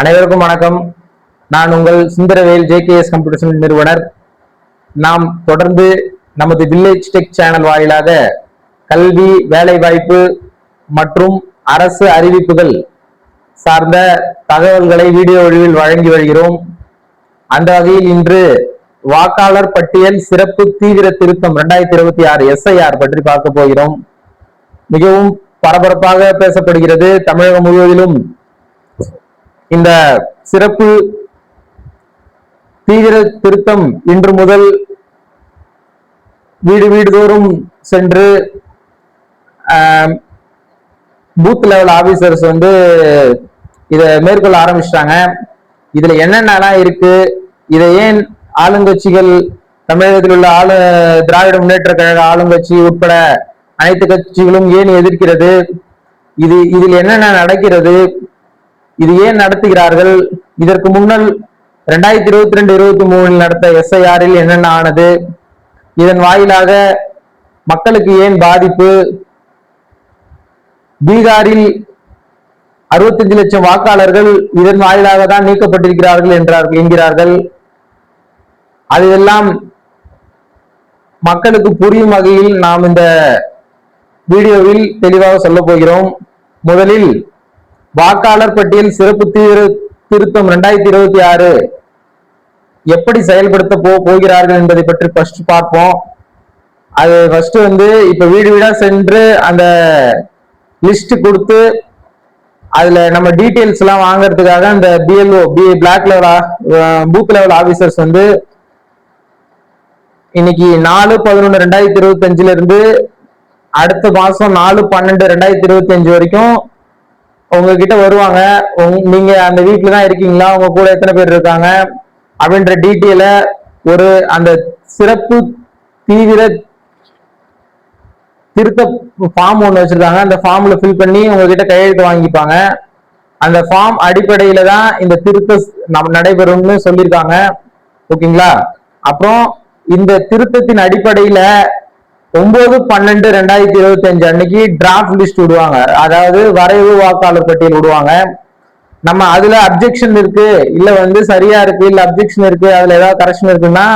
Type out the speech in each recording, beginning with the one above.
அனைவருக்கும் வணக்கம். நான் உங்கள் சுந்தரவேல் ஜேகேஎஸ் கம்ப்யூட்டர்ஸ் நிறுவனர். நாம் தொடர்ந்து நமது வில்லேஜ் டெக் சேனல் வாயிலாக கல்வி வேலைவாய்ப்பு மற்றும் அரசு அறிவிப்புகள் சார்ந்த தகவல்களை வீடியோ வடிவில் வழங்கி வருகிறோம். அந்த வகையில் இன்று வாக்காளர் பட்டியல் சிறப்பு தீவிர திருத்தம் இரண்டாயிரத்தி இருபத்தி ஆறு எஸ்ஐஆர் பற்றி பார்க்க போகிறோம். மிகவும் பரபரப்பாக பேசப்படுகிறது தமிழகம் முழுவதிலும். இந்த சிறப்பு தீவிர திருத்தம் இன்று முதல் வீடு வீடு தோறும் சென்று பூத் லெவல் ஆபீசர்ஸ் வந்து இதை மேற்கொள்ள ஆரம்பிச்சிட்டாங்க. இதுல என்னென்னலாம் இருக்கு? இதை ஏன் ஆளுங்கட்சிகள் தமிழகத்தில் உள்ள ஆளு திராவிட முன்னேற்ற கழக ஆளுங்கட்சி உட்பட அனைத்து கட்சிகளும் ஏன் எதிர்க்கிறது? இது இதில் என்னென்ன நடக்கிறது? இது ஏன் நடத்துகிறார்கள்? இதற்கு முன்னர் ரெண்டாயிரத்தி இருபத்தி ரெண்டு இருபத்தி மூணில் நடத்த எஸ்ஐஆரில் என்னென்ன ஆனது? இதன் வாயிலாக மக்களுக்கு ஏன் பாதிப்பு? பீகாரில் அறுபத்தஞ்சு லட்சம் வாக்காளர்கள் இதன் வாயிலாக தான் நீக்கப்பட்டிருக்கிறார்கள் என்றார்கள் என்கிறார்கள். அதெல்லாம் மக்களுக்கு புரியும் வகையில் நாம் இந்த வீடியோவில் தெளிவாக சொல்ல போகிறோம். முதலில் வாக்காளர் பட்டியல் சிறப்பு தீர திருத்தம் ரெண்டாயிரத்தி இருபத்தி ஆறு எப்படி செயல்படுத்த போ போகிறார்கள் என்பதை பற்றி ஃபர்ஸ்ட் பார்ப்போம். அது ஃபர்ஸ்ட் வந்து இப்ப வீடு வீடா சென்று அந்த லிஸ்ட் கொடுத்து அதுல நம்ம டீட்டெயில்ஸ் எல்லாம் வாங்குறதுக்காக அந்த BLO B block level booth level officers வந்து இன்னைக்கு நாலு பதினொன்று ரெண்டாயிரத்தி இருபத்தி அஞ்சுல இருந்து அடுத்த மாசம் நாலு பன்னெண்டு ரெண்டாயிரத்தி இருபத்தி அஞ்சு வரைக்கும் உங்ககிட்ட வருவாங்க. நீங்க அந்த வீட்டுல தான் இருக்கீங்களா? உங்க கூட எத்தனை பேர் இருக்காங்க? அப்படின்ற டீட்டெயில ஒரு அந்த சிறப்பு தீவிர திருத்த ஃபார்ம் ஒன்று வச்சிருக்காங்க. அந்த ஃபார்ம்ல ஃபில் பண்ணி உங்ககிட்ட கையெழுத்து வாங்கிப்பாங்க. அந்த ஃபார்ம் அடிப்படையில தான் இந்த திருத்த நம்ம நடைபெறும்னு சொல்லியிருக்காங்க. ஓகேங்களா? அப்புறம் இந்த திருத்தத்தின் அடிப்படையில ஒன்பது பன்னெண்டு ரெண்டாயிரத்தி இருபத்தி அஞ்சு அன்னைக்கு டிராஃப்ட் லிஸ்ட் விடுவாங்க. அதாவது வரைவு வாக்காளர் பட்டியல் விடுவாங்க. நம்ம அதுல அப்ஜெக்ஷன் இருக்கு. இல்ல வந்து சரியா இருக்கு இல்ல அப்ஜெக்ஷன் இருக்கு அதுல ஏதாவது கரெக்ஷன் இருக்குன்னா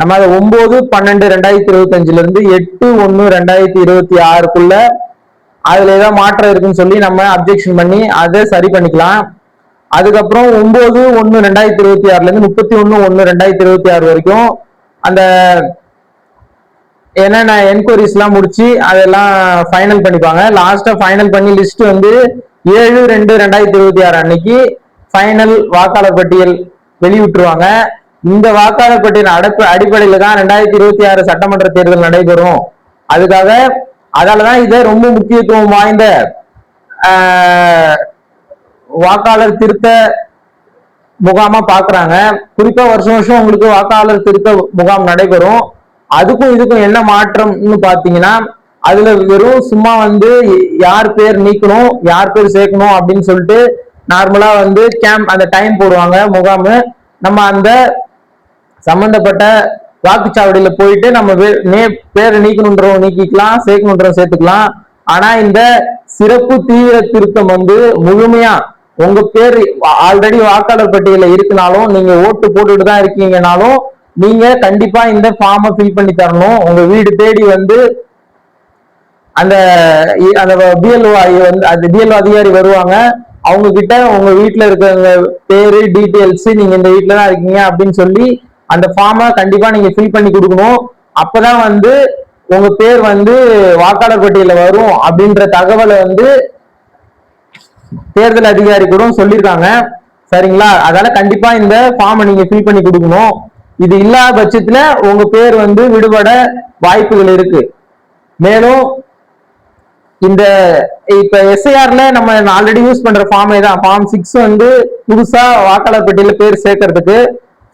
நம்ம அதை ஒன்பது பன்னெண்டு ரெண்டாயிரத்தி இருபத்தி அஞ்சுல இருந்து எட்டு ஒன்னு ரெண்டாயிரத்தி இருபத்தி ஆறுக்குள்ள அதுல ஏதாவது மாற்றம் இருக்குன்னு சொல்லி நம்ம அப்ஜெக்ஷன் பண்ணி அதை சரி பண்ணிக்கலாம். அதுக்கப்புறம் ஒன்பது ஒன்னு ரெண்டாயிரத்தி இருபத்தி ஆறுல இருந்து முப்பத்தி ஒன்னு ஒன்னு ரெண்டாயிரத்தி இருபத்தி ஆறு வரைக்கும் அந்த என்னென்ன என்கொயரிஸ் எல்லாம் முடிச்சு அதெல்லாம் ஃபைனல் பண்ணிப்பாங்க லாஸ்டா ஃபைனல் பண்ணி லிஸ்ட் வந்து ஏழு ரெண்டு ரெண்டாயிரத்தி இருபத்தி ஆறு அன்னைக்கு ஃபைனல் வாக்காளர் பட்டியல் வெளியிட்டுருவாங்க. இந்த வாக்காளர் பட்டியல் அடப்பு அடிப்படையில தான் ரெண்டாயிரத்தி இருபத்தி ஆறு சட்டமன்ற தேர்தல் நடைபெறும். அதுக்காக அதாலதான் இதை ரொம்ப முக்கியத்துவம் வாய்ந்த வாக்காளர் திருத்த முகாமா பாக்குறாங்க. குறிப்பா வருஷம் வருஷம் உங்களுக்கு வாக்காளர் திருத்த முகாம் நடைபெறும். அதுக்கும் இதுக்கும் என்ன மாற்றம்னு பாத்தீங்கன்னா அதுல வெறும் சும்மா வந்து யார் பேர் நீக்கணும் யார் பேர் சேர்க்கணும் அப்படின்னு சொல்லிட்டு நார்மலா வந்து கேம்ப் அந்த டைம் போடுவாங்க முகாம். நம்ம அந்த சம்பந்தப்பட்ட வாக்குச்சாவடியில போயிட்டு நம்ம நே பேரை நீக்கணுன்றவங்க நீக்கிக்கலாம் சேர்க்கணுன்றவங்க சேர்த்துக்கலாம். ஆனா இந்த சிறப்பு தீவிர திருத்தம் வந்து முழுமையா உங்க பேர் ஆல்ரெடி வாக்காளர் பட்டியல இருக்குனாலும் நீங்க ஓட்டு போட்டுட்டு தான் இருக்கீங்கனாலும் நீங்க கண்டிப்பா இந்த ஃபார்மை ஃபில் பண்ணி தரணும். உங்க வீடு தேடி வந்து அந்த அந்த பிஎல்ஓ வந்து அந்த பிஎல்ஓ அதிகாரி வருவாங்க. அவங்க கிட்ட உங்க வீட்டுல இருக்கிற பேரு டீட்டெயில்ஸ் நீங்க இந்த வீட்டுல தான் இருக்கீங்க அப்படின்னு சொல்லி அந்த ஃபார்மை கண்டிப்பா நீங்க ஃபில் பண்ணி கொடுக்கணும். அப்பதான் வந்து உங்க பேர் வந்து வாக்காளர் பட்டியல வரும் அப்படின்ற தகவலை வந்து தேர்தல் அதிகாரி கூட சொல்லியிருக்காங்க. சரிங்களா? அதனால கண்டிப்பா இந்த ஃபார்மை நீங்க ஃபில் பண்ணி கொடுக்கணும். இது இல்லாத பட்சத்துல உங்க பேர் வந்து விடுபட வாய்ப்புகள் இருக்கு. மேலும் இந்த இப்ப எஸ்ஐஆர்ல நம்ம ஆல்ரெடி யூஸ் பண்ற ஃபார்மே தான் ஃபார்ம் சிக்ஸ் வந்து புதுசா வாக்காளர் பெட்டியில பேர் சேர்க்கறதுக்கு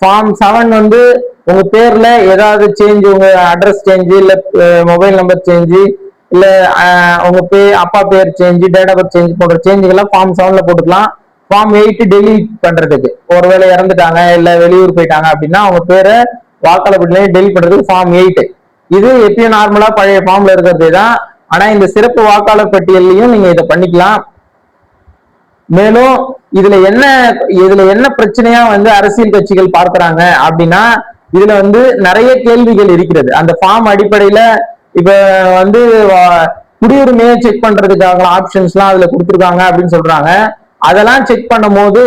ஃபார்ம் செவன் வந்து உங்க பேர்ல ஏதாவது சேஞ்ச் உங்க அட்ரஸ் சேஞ்சு இல்ல மொபைல் நம்பர் சேஞ்சு இல்ல உங்க பே அப்பா பேர் change date of birth change போன்ற சேஞ்சுகள்லாம் ஃபார்ம் செவன்ல போட்டுக்கலாம். ஃபார்ம் எயிட் டெலிட் பண்றதுக்கு. ஒருவேளை இறந்துட்டாங்க இல்ல வெளியூர் போயிட்டாங்க அப்படின்னா அவங்க பேரை வாக்காளர் பட்டியலையும் டெலிட் பண்றதுக்கு ஃபார்ம் எயிட் இது எப்பயும் நார்மலா பழைய ஃபார்ம்ல இருக்கிறது தான். ஆனா இந்த சிறப்பு வாக்காளர் பட்டியல்லையும் நீங்க இதை பண்ணிக்கலாம். மேலும் இதுல என்ன இதுல என்ன பிரச்சனையா வந்து அரசியல் கட்சிகள் பார்க்கிறாங்க அப்படின்னா இதுல வந்து நிறைய கேள்விகள் இருக்கிறது. அந்த ஃபார்ம் அடிப்படையில இப்ப வந்து குடியுரிமையை செக் பண்றதுக்காக ஆப்ஷன்ஸ் எல்லாம் அதுல கொடுத்துருக்காங்க அப்படின்னு சொல்றாங்க. அதெல்லாம் செக் பண்ணும்போது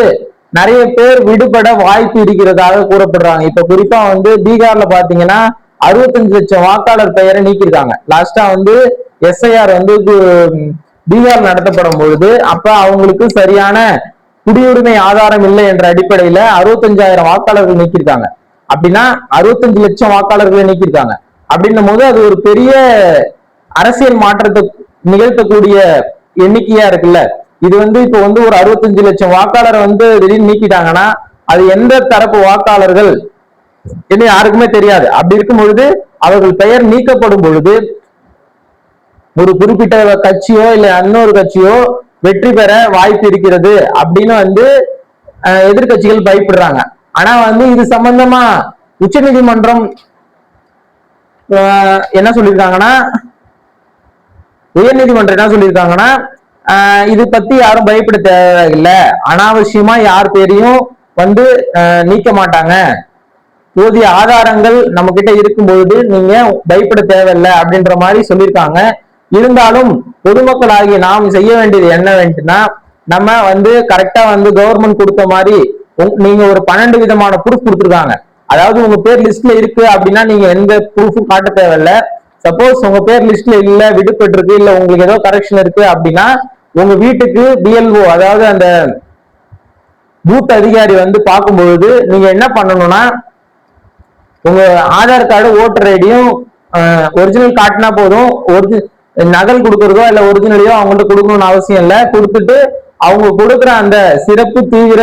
நிறைய பேர் விடுபட வாய்ப்பு இருக்கிறதாக கூறப்படுறாங்க. இப்ப குறிப்பா வந்து பீகார்ல பாத்தீங்கன்னா அறுபத்தஞ்சு லட்சம் வாக்காளர் பெயரை நீக்கியிருக்காங்க. லாஸ்டா வந்து எஸ்ஐஆர் வந்து பீகார் நடத்தப்படும் பொழுது அப்ப அவங்களுக்கு சரியான குடியுரிமை ஆதாரம் இல்லை என்ற அடிப்படையில அறுபத்தஞ்சாயிரம் வாக்காளர்கள் நீக்கியிருக்காங்க. அப்படின்னா அறுபத்தஞ்சு லட்சம் வாக்காளர்களை நீக்கியிருக்காங்க. அப்படின்னும் போது அது ஒரு பெரிய அரசியல் மாற்றத்தை நிகழ்த்தக்கூடிய எண்ணிக்கையா இருக்குல்ல. இது வந்து இப்போ வந்து ஒரு அறுபத்தஞ்சு லட்சம் வாக்காளரை வந்து திடீர்னு நீக்கிட்டாங்கன்னா அது எந்த தரப்பு வாக்காளர்கள் என்ன யாருக்குமே தெரியாது. அப்படி இருக்கும் பொழுது அவர்கள் பெயர் நீக்கப்படும் பொழுது ஒரு குறிப்பிட்ட கட்சியோ இல்ல இன்னொரு கட்சியோ வெற்றி பெற வாய்ப்பு இருக்கிறது அப்படின்னு வந்து அஹ், எதிர்க்கட்சிகள் பயப்படுறாங்க. ஆனா வந்து இது சம்பந்தமா உச்சநீதிமன்றம் அஹ், என்ன சொல்லியிருக்காங்கன்னா உயர்நீதிமன்றம் என்ன சொல்லியிருக்காங்கன்னா இது பத்தி யாரும் பயப்பட தேவையில்லை அனாவசியமா யார் பேரையும் வந்து ஆஹ் நீக்க மாட்டாங்க. போதிய ஆதாரங்கள் நம்ம கிட்ட இருக்கும்போது நீங்க பயப்பட தேவையில்லை அப்படின்ற மாதிரி சொல்லியிருக்காங்க. இருந்தாலும் பொதுமக்கள் ஆகிய நாம் செய்ய வேண்டியது என்ன வேண்டும்னா நம்ம வந்து கரெக்டா வந்து கவர்மெண்ட் கொடுத்த மாதிரி நீங்க ஒரு பன்னெண்டு விதமான ப்ரூஃப் கொடுத்துருக்காங்க. அதாவது உங்க பேர் லிஸ்ட்ல இருக்கு அப்படின்னா நீங்க எந்த ப்ரூஃபும் காட்ட தேவையில்ல. சப்போஸ் உங்க பேர் லிஸ்ட்ல இல்ல விடுபட்டு இருக்கு இல்ல உங்களுக்கு ஏதோ கரெக்ஷன் இருக்கு அப்படின்னா உங்க வீட்டுக்கு பிஎல்ஓ அதாவது அந்த பூத் அதிகாரி வந்து பார்க்கும்பொழுது நீங்க என்ன பண்ணணும்னா உங்க ஆதார் கார்டு ஓட்டர் ஐடியும் ஒரிஜினல் காட்டினா போதும் ஒரிஜி நகல் கொடுக்கறதோ இல்ல ஒரிஜினலையோ அவங்கள்ட்ட கொடுக்கணும்னு அவசியம் இல்லை. கொடுத்துட்டு அவங்க கொடுக்குற அந்த சிறப்பு தீவிர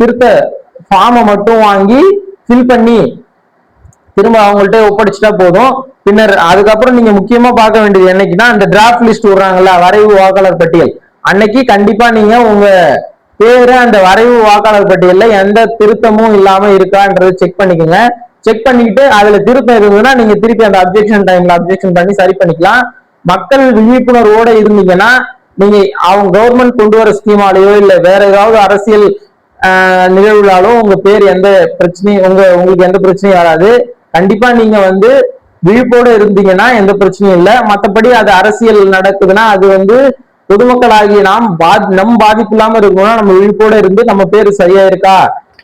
திருத்த ஃபார்மை மட்டும் வாங்கி ஃபில் பண்ணி திரும்ப அவங்கள்ட்ட ஒப்படைச்சிட்டா போதும். பின்னர் அதுக்கப்புறம் நீங்க முக்கியமா பார்க்க வேண்டியது என்னைக்குன்னா அந்த டிராஃப்ட் லிஸ்ட் விடுறாங்கல்ல வரைவு வாக்காளர் பட்டியல். அன்னைக்கு கண்டிப்பா நீங்க உங்க பேரு அந்த வரைவு வாக்காளர் பட்டியல்ல எந்த திருத்தமும் இல்லாம இருக்கான்றதை செக் பண்ணிக்கோங்க. செக் பண்ணிக்கிட்டு அதுல திருத்தம் இருந்ததுன்னா நீங்க திருப்பி அந்த அப்ஜெக்ஷன் டைம்ல அப்ஜெக்ஷன் பண்ணி சரி பண்ணிக்கலாம். மக்கள் விழிப்புணர்வோட இருந்தீங்கன்னா நீங்க அவங்க கவர்மெண்ட் கொண்டு வர ஸ்கீமாலேயோ இல்ல வேற ஏதாவது அரசியல் நிகழ்வுகளாலோ உங்க பேர் எந்த பிரச்சனையும் உங்க உங்களுக்கு எந்த பிரச்சனையும் வராது. கண்டிப்பா நீங்க வந்து விழிப்போட இருந்தீங்கன்னா எந்த பிரச்சனையும் இல்லை. மத்தபடி அது அரசியல் நடக்குதுன்னா அது வந்து பொதுமக்கள் ஆகிய நாம் பாதி நம் பாதிப்பு இல்லாம இருக்கணும்னா நம்ம விழிப்போட இருந்து நம்ம பேர் சரியா இருக்கா?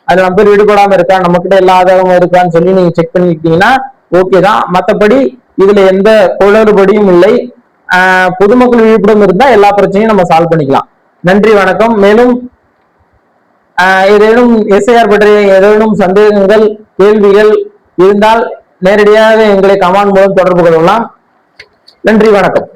அது நம்ம பேர் விடுபடாம இருக்கா? நம்ம கிட்ட எல்லா ஆதாரமும் இருக்கான்னு சொல்லி நீங்க செக் பண்ணிக்கிட்டீங்கன்னா ஓகே தான். மத்தபடி இதுல எந்த குளறுபடியும் இல்லை. ஆஹ் பொதுமக்கள் விழிப்புடன் இருந்தா எல்லா பிரச்சனையும் நம்ம சால்வ் பண்ணிக்கலாம். நன்றி வணக்கம். மேலும் ஆஹ் ஏதேனும் எஸ்ஐஆர் பற்றிய ஏதேனும் சந்தேகங்கள் கேள்விகள் இருந்தால் நேரடியாக எங்களை கமான் மூலம் தொடர்பு கொள்ளலாம். நன்றி வணக்கம்.